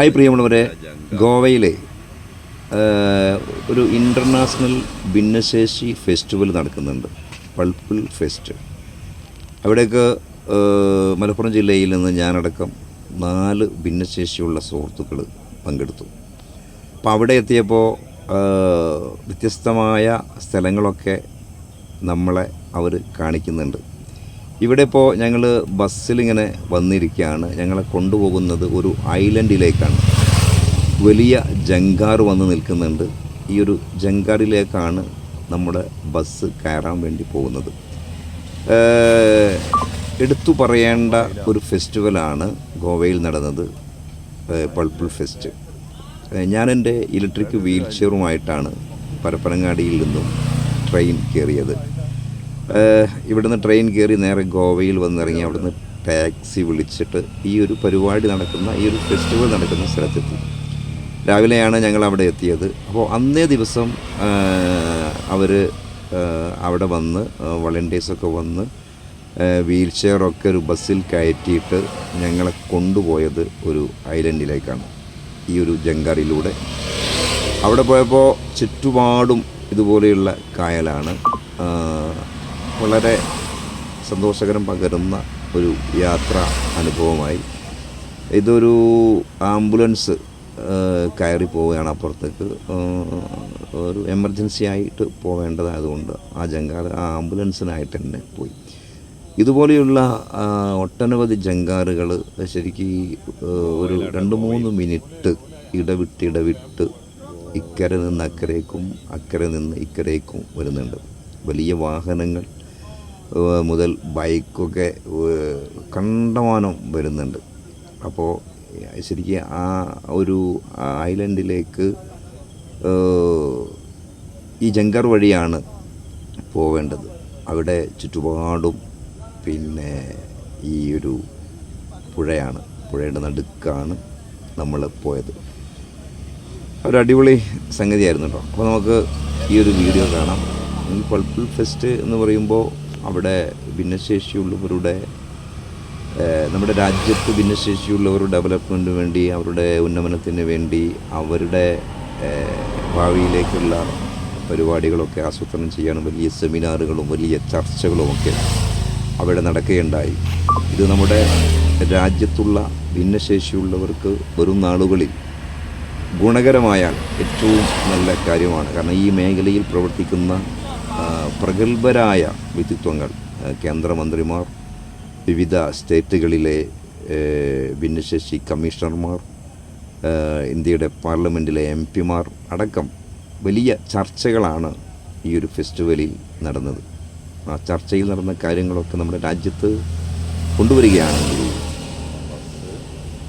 Hi പ്രിയമുള്ളവരെ ഗോവയിലെ ഒരു ഇന്റർനാഷണൽ ഭിന്നശേഷി ഫെസ്റ്റിവൽ നടക്കുന്നുണ്ട്. Purple fest. അവിടേക്ക് മലപ്പുറം ജില്ലയിൽ നിന്ന് ഞാനടക്കം നാല് ഭിന്നശേഷിയുള്ള സുഹൃത്തുക്കൾ പങ്കെടുത്തു. അപ്പോൾ അവിടെ എത്തിയപ്പോൾ വ്യത്യസ്തമായ സ്ഥലങ്ങളൊക്കെ നമ്മളെ അവർ കാണിക്കുന്നുണ്ട്. ഇവിടെ ഇപ്പോൾ ഞങ്ങൾ ബസ്സിലിങ്ങനെ വന്നിരിക്കുകയാണ് ഞങ്ങളെ കൊണ്ടുപോകുന്നത് ഒരു ഐലൻഡിലേക്കാണ്. വലിയ ജങ്കാർ വന്ന് നിൽക്കുന്നുണ്ട്. ഈ ഒരു ജങ്കാറിലേക്കാണ് നമ്മുടെ ബസ് കയറാൻ വേണ്ടി പോകുന്നത്. എടുത്തു പറയേണ്ട ഒരു ഫെസ്റ്റിവലാണ് ഗോവയിൽ നടന്നത് പൾപ്പിൾ ഫെസ്റ്റ്. ഞാൻ എന്റെ ഇലക്ട്രിക് വീൽ ചെയറുമായിട്ടാണ് പരപ്പനങ്ങാടിയിൽ നിന്നും ട്രെയിൻ കയറിയത്. ഇവിടുന്ന് ട്രെയിൻ കയറി നേരെ ഗോവയിൽ വന്നിറങ്ങി അവിടുന്ന് ടാക്സി വിളിച്ചിട്ട് ഈ ഒരു പരിപാടി നടക്കുന്ന ഈ ഒരു ഫെസ്റ്റിവൽ നടക്കുന്ന സ്ഥലത്തെത്തി. രാവിലെയാണ് ഞങ്ങൾ അവിടെ എത്തിയത്. അപ്പോൾ അന്നേ ദിവസം അവർ അവിടെ വന്ന് വളണ്ടിയേഴ്സൊക്കെ വന്ന് വീൽ ചെയറൊക്കെ ഒരു ബസ്സിൽ കയറ്റിയിട്ട് ഞങ്ങളെ കൊണ്ടുപോയത് ഒരു ഐലൻഡിലേക്കാണ് ഈ ഒരു ജങ്കാറിലൂടെ. അവിടെ പോയപ്പോൾ ചുറ്റുപാടും ഇതുപോലെയുള്ള കായലാണ്. വളരെ സന്തോഷകരം പകരുന്ന ഒരു യാത്ര അനുഭവമായി. ഇതൊരു ആംബുലൻസ് കയറി പോവുകയാണ് അപ്പുറത്തേക്ക്. ഒരു എമർജൻസി ആയിട്ട് പോവേണ്ടതായതുകൊണ്ട് ആ ജങ്കാർ ആ ആംബുലൻസിനായിട്ട് തന്നെ പോയി. ഇതുപോലെയുള്ള ഒട്ടനവധി ജങ്കാറുകൾ ശരിക്കും ഒരു രണ്ട് മൂന്ന് മിനിറ്റ് ഇടവിട്ട് ഇടവിട്ട് ഇക്കരെ നിന്ന് അക്കരേക്കും അക്കരെ നിന്ന് ഇക്കരേക്കും വരുന്നുണ്ട്. വലിയ വാഹനങ്ങൾ മുതൽ ബൈക്കൊക്കെ കണ്ടമാനം വരുന്നുണ്ട്. അപ്പോൾ ശരിക്കും ആ ഒരു ഐലൻഡിലേക്ക് ഈ ജങ്കർ വഴിയാണ് പോവേണ്ടത്. അവിടെ ചുറ്റുപാടും പിന്നെ ഈ ഒരു പുഴയാണ്. പുഴയുടെ നടുക്കാണ് നമ്മൾ പോയത്. ഒരു അടിപൊളി സംഗതിയായിരുന്നു കേട്ടോ. അപ്പോൾ നമുക്ക് ഈ ഒരു വീഡിയോ കാണാം. പൾപ്പിൾ ഫെസ്റ്റ് എന്ന് പറയുമ്പോൾ അവിടെ ഭിന്നശേഷിയുള്ളവരുടെ നമ്മുടെ രാജ്യത്ത് ഭിന്നശേഷിയുള്ളവരുടെ ഡെവലപ്മെന്റിന് വേണ്ടി അവരുടെ ഉന്നമനത്തിന് വേണ്ടി അവരുടെ ഭാവിയിലേക്കുള്ള പരിപാടികളൊക്കെ ആസൂത്രണം ചെയ്യാനും വലിയ സെമിനാറുകളും വലിയ ചർച്ചകളുമൊക്കെ അവിടെ നടക്കുകയുണ്ടായി. ഇത് നമ്മുടെ രാജ്യത്തുള്ള ഭിന്നശേഷിയുള്ളവർക്ക് വരും നാളുകളിൽ ഗുണകരമായാൽ ഏറ്റവും നല്ല കാര്യമാണ്. കാരണം ഈ മേഖലയിൽ പ്രവർത്തിക്കുന്ന പ്രഗത്ഭരായ വ്യക്തിത്വങ്ങൾ കേന്ദ്രമന്ത്രിമാർ വിവിധ സ്റ്റേറ്റുകളിലെ ഭിന്നശേഷി കമ്മീഷണർമാർ ഇന്ത്യയുടെ പാർലമെന്റിലെ എം പിമാർ അടക്കം വലിയ ചർച്ചകളാണ് ഈ ഒരു ഫെസ്റ്റിവലിൽ നടന്നത്. ആ ചർച്ചയിൽ നടന്ന കാര്യങ്ങളൊക്കെ നമ്മുടെ രാജ്യത്ത് കൊണ്ടുവരികയാണെങ്കിൽ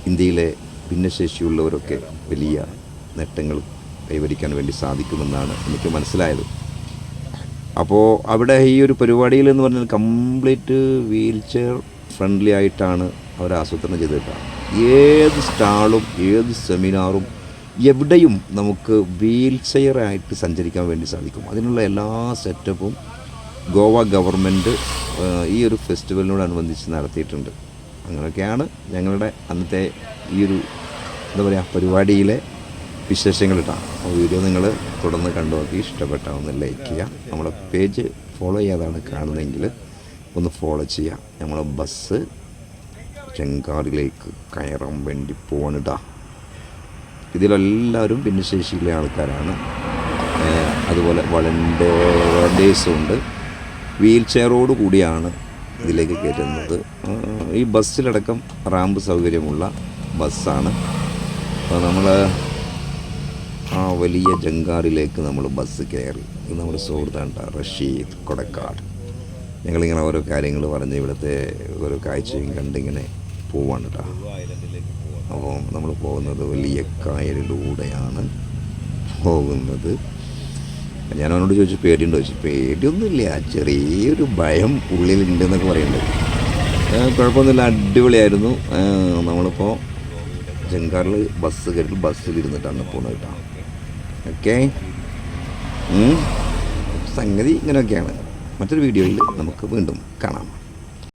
ഇന്ത്യയിലെ ഭിന്നശേഷിയുള്ളവരൊക്കെ വലിയ നേട്ടങ്ങൾ കൈവരിക്കാൻ വേണ്ടി സാധിക്കുമെന്നാണ് എനിക്ക് മനസ്സിലായത്. അപ്പോൾ അവിടെ ഈ ഒരു പരിപാടിയിൽ എന്ന് പറഞ്ഞാൽ കംപ്ലീറ്റ് വീൽ ചെയർ ഫ്രണ്ട്ലി ആയിട്ടാണ് അവർ ആസൂത്രണം ചെയ്തിട്ടാണ് ഏത് സ്റ്റാളും ഏത് സെമിനാറും എവിടെയും നമുക്ക് വീൽ ചെയറായിട്ട് സഞ്ചരിക്കാൻ വേണ്ടി സാധിക്കും. അതിനുള്ള എല്ലാ സെറ്റപ്പും ഗോവ ഗവൺമെന്റ് ഈ ഒരു ഫെസ്റ്റിവലിനോടനുബന്ധിച്ച് നടത്തിയിട്ടുണ്ട്. അങ്ങനെയൊക്കെയാണ് ഞങ്ങളുടെ അന്നത്തെ ഈ ഒരു എന്താ പറയുക പരിപാടിയിലെ വിശേഷങ്ങൾ ഇട്ടാണ് ആ വീഡിയോ നിങ്ങൾ തുടർന്ന് കണ്ടു നോക്കി ഇഷ്ടപ്പെട്ടാൽ ഒന്ന് ലൈക്ക് ചെയ്യുക നമ്മുടെ പേജ് ഫോളോ ചെയ്യാതാണ് കാണുന്നതെങ്കിൽ ഒന്ന് ഫോളോ ചെയ്യുക നമ്മളെ ബസ് ചെങ്കാറിലേക്ക് കയറാൻ വേണ്ടി പോകണിടാ ഇതിലെല്ലാവരും ഭിന്നശേഷിയിലെ ആൾക്കാരാണ്. അതുപോലെ വളണ്ടേഴ്സും ഉണ്ട്. വീൽ ചെയറോട് കൂടിയാണ് ഇതിലേക്ക് കയറ്റുന്നത്. ഈ ബസ്സിലടക്കം റാമ്പ് സൗകര്യമുള്ള ബസ്സാണ് അപ്പോൾ നമ്മൾ ആ വലിയ ജങ്കാറിലേക്ക് നമ്മൾ ബസ് കയറി. ഇത് നമ്മുടെ സുഹൃത്താണ് റഷീദ് കൊടക്കാട്. ഞങ്ങളിങ്ങനെ ഓരോ കാര്യങ്ങൾ പറഞ്ഞ് ഇവിടുത്തെ ഓരോ കാഴ്ചയും കണ്ടിങ്ങനെ പോവാണ് കേട്ടോ അപ്പോൾ നമ്മൾ പോകുന്നത് വലിയ കായലിലൂടെയാണ് പോകുന്നത്. ഞാൻ അവനോട് ചോദിച്ചു പേടിയുണ്ടോ? ചോദിച്ചു പേടിയൊന്നുമില്ല. ചെറിയൊരു ഭയം ഉള്ളിലുണ്ടെന്നൊക്കെ പറയുന്നുണ്ട് കുഴപ്പമൊന്നുമില്ല. അടിപൊളിയായിരുന്നു. നമ്മളിപ്പോൾ ജങ്കാറിൽ ബസ് കയറി ബസ്സിലിരുന്നിട്ടാണ് പോകുന്നത് കേട്ടോ ഓക്കെ? സംഗതി ഇങ്ങനെയൊക്കെയാണ്. മറ്റൊരു വീഡിയോയിൽ നമുക്ക് വീണ്ടും കാണാം.